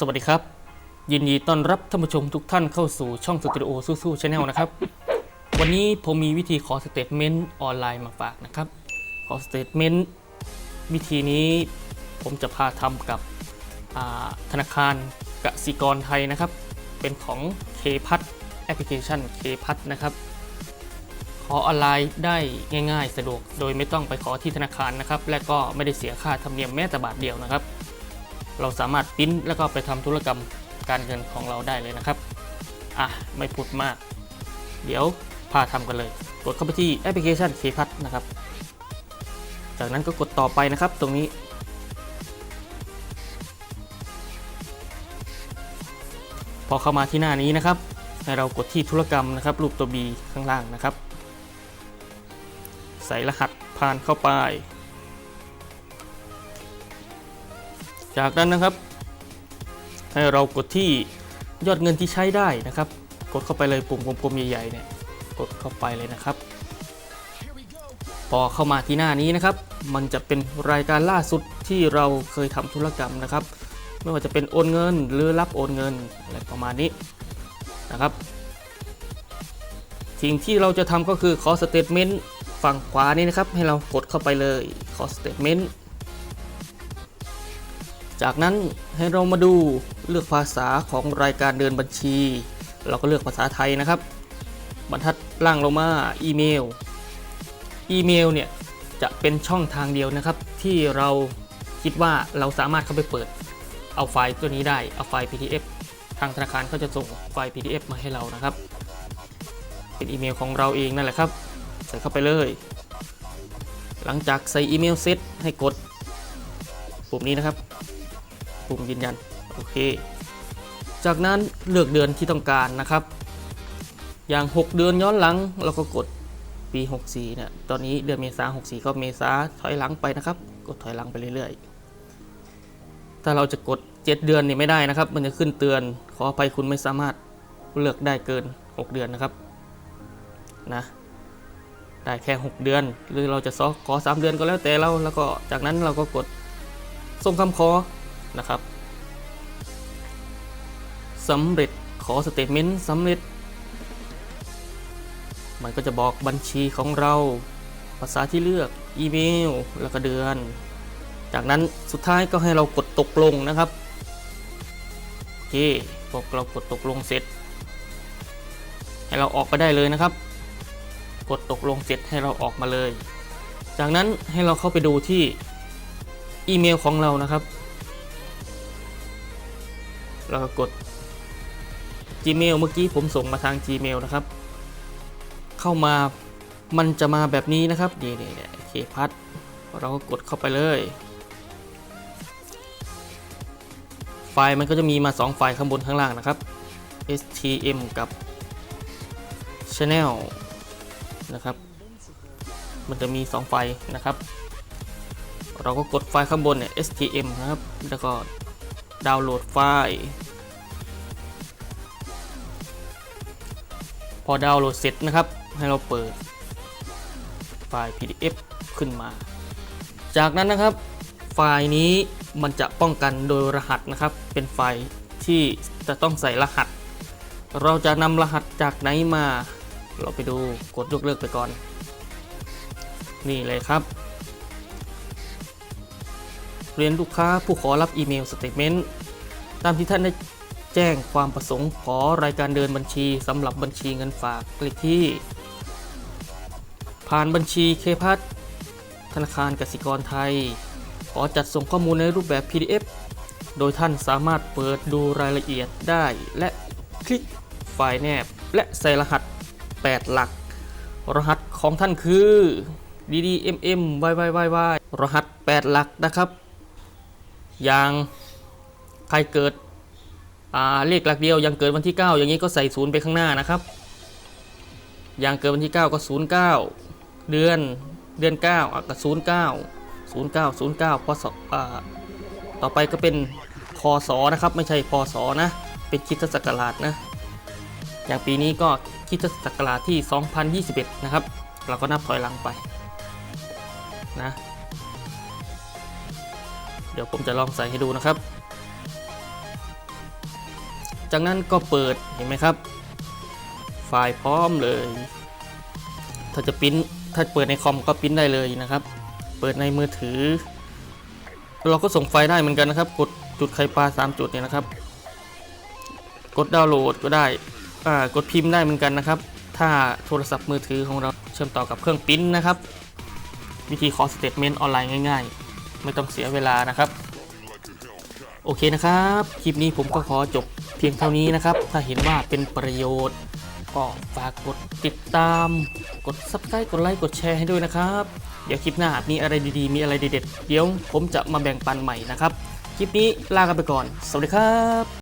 สวัสดีครับ ยินดีต้อนรับท่านผู้ชมทุกท่านเข้าสู่ช่องสตูดิโอสู้ๆชาแนลนะครับ วันนี้ผมมีวิธีขอสเตทเมนต์ออนไลน์มาฝากนะครับ ขอสเตทเมนต์วิธีนี้ผมจะพาทำกับธนาคารกสิกรไทยนะครับ เป็นของ k p a t แอปพลิเคชัน k p a t นะครับ ขอออนไลน์ได้ง่าย ๆ สะดวก โดยไม่ต้องไปขอที่ธนาคารนะครับ และก็ไม่ได้เสียค่าธรรมเนียมแม้แต่บาทเดียวนะครับ เราสามารถปริ้นแล้วก็ไปทำธุรกรรมการเงินของเราได้เลยนะครับ อะ ไม่พูดมาก เดี๋ยวพาทำกันเลย กดเข้าไปที่แอปพลิเคชัน k p a t นะครับ จากนั้นก็กดต่อไปนะครับตรงนี้ พอเข้ามาที่หน้านี้นะครับให้เรากดที่ธุรกรรมนะครับ รูปตัว B ข้างล่างนะครับ ใส่รหัสผ่านเข้าไป จากนั้นนะครับ ให้เรากดที่ยอดเงินที่ใช้ได้นะครับ กดเข้าไปเลยปุ่มกลมๆใหญ่ๆเนี่ยกดเข้าไปเลยนะครับ พอเข้ามาที่หน้านี้นะครับ มันจะเป็นรายการล่าสุดที่เราเคยทำธุรกรรมนะครับ ไม่ว่าจะเป็นโอนเงินหรือรับโอนเงินอะไรประมาณนี้นะครับ สิ่งที่เราจะทำก็คือขอสเตทเมนต์ฝั่งขวานี้นะครับ ให้เรากดเข้าไปเลยขอสเตทเมนต์ จากนั้นให้เรามาดูเลือกภาษาของรายการเดินบัญชี เราก็เลือกภาษาไทยนะครับ บรรทัดล่างลงมาอีเมล อีเมลเนี่ยจะเป็นช่องทางเดียวนะครับ ที่เราคิดว่าเราสามารถเข้าไปเปิด เอาไฟล์ตัวนี้ได้ เอาไฟล์ PDF ทางธนาคารเขาจะส่งไฟล์ PDF มาให้เรานะครับ เป็นอีเมลของเราเองนั่นแหละครับ ใส่เข้าไปเลย หลังจากใส่อีเมลเสร็จให้กดปุ่มนี้นะครับ ปุ่มยืนยัน โอเค จากนั้นเลือกเดือนที่ต้องการนะครับ อย่าง 6 เดือนย้อนหลังเราก็กดปี 64เนี่ย ตอนนี้เดือนเมษา64 ก็เมษาถอยหลังไปนะครับ กดถอยหลังไปเรื่อยๆ ถ้าเราจะกด 7 เดือนนี่ไม่ได้นะครับ มันจะขึ้นเตือน ขออภัยคุณไม่สามารถเลือกได้เกิน 6 เดือนนะครับ นะได้แค่ 6 เดือน หรือเราจะซอขอ 3 เดือนก็แล้วแต่เรา แล้วก็จากนั้นเราก็กดส่งคำขอ นะครับสำเร็จขอสเตทเมนต์สำเร็จ มันก็จะบอกบัญชีของเรา ภาษาที่เลือกอีเมลแล้วก็เดือน จากนั้นสุดท้ายก็ให้เรากดตกลงนะครับ โอเคพอเรากดตกลงเสร็จ ให้เราออกไปได้เลยนะครับ กดตกลงเสร็จให้เราออกมาเลย จากนั้นให้เราเข้าไปดูที่อีเมลของเรานะครับ แล้วก็กด Gmail เมื่อกี้ผมส่งมาทาง Gmail นะครับ เข้ามามันจะมาแบบนี้นะครับนี่นี่นี่เคพัด เราก็กดเข้าไปเลย ไฟล์มันก็จะมีมา 2 ไฟล์ข้างบนข้างล่างนะครับ htm กับ channel นะครับ มันจะมี 2 ไฟล์นะครับ เราก็กดไฟล์ข้างบนเนี่ย htm นะครับ แล้วก็ ดาวน์โหลดไฟล์ พอดาวน์โหลดเสร็จนะครับ ให้เราเปิดไฟล์ PDF ขึ้นมา จากนั้นนะครับ ไฟล์นี้มันจะป้องกันโดยรหัสนะครับ เป็นไฟล์ที่จะต้องใส่รหัส เราจะนำรหัสจากไหนมา เราไปดูกดยกเลิกไปก่อน นี่เลยครับ เรียนลูกค้าผู้ขอรับอีเมลสเตทเมนต์ตามที่ท่านได้แจ้งความประสงค์ขอรายการเดินบัญชีสำหรับบัญชีเงินฝากเลขที่ ผ่านบัญชีเคพัทธนาคารกสิกรไทย ขอจัดส่งข้อมูลในรูปแบบ PDF โดยท่านสามารถเปิดดูรายละเอียดได้ และคลิกไฟล์แนบ และใส่รหัส 8 หลัก รหัสของท่านคือ DDMM YYYY รหัส 8 หลักนะครับ อย่างใครเกิดเลขหลักเดียวยังเกิดวันที่ 9 อย่างนี้ก็ใส่ศูนย์ไปข้างหน้านะครับ อย่างเกิดวันที่ 9 ก็ 09 เดือนเดือน 9ก็09 09 09พศอ่าต่อไปก็เป็นคศนะครับ ไม่ใช่พศนะ เป็นคิดศักราชนะ อย่างปีนี้ก็คิดศักราชที่ 2021 นะครับ เราก็นับถอยหลังไปนะ เดี๋ยวผมจะลองใส่ให้ดูนะครับ จากนั้นก็เปิดเห็นไหมครับ ไฟล์พร้อมเลย ถ้าจะปริ้นถ้าเปิดในคอมก็ปริ้นได้เลยนะครับ เปิดในมือถือ เราก็ส่งไฟล์ได้เหมือนกันนะครับ กดจุดไข่ปลา3จุดเนี่ยนะครับ กดดาวน์โหลดก็ได้กดพิมพ์ได้เหมือนกันนะครับ ถ้าโทรศัพท์มือถือของเราเชื่อมต่อกับเครื่องปริ้นนะครับ วิธีขอสเตทเมนต์ออนไลน์ง่าย ๆ ไม่ต้องเสียเวลานะครับ โอเคนะครับ คลิปนี้ผมก็ขอจบเพียงเท่านี้นะครับ ถ้าเห็นว่าเป็นประโยชน์ ก็ฝากกดติดตาม กด subscribe กดไลค์กดแชร์ให้ด้วยนะครับ เดี๋ยวคลิปหน้ามีอะไรดีๆ มีอะไรเด็ดๆเดี๋ยวผมจะมาแบ่งปันใหม่นะครับ คลิปนี้ลากันไปก่อน สวัสดีครับ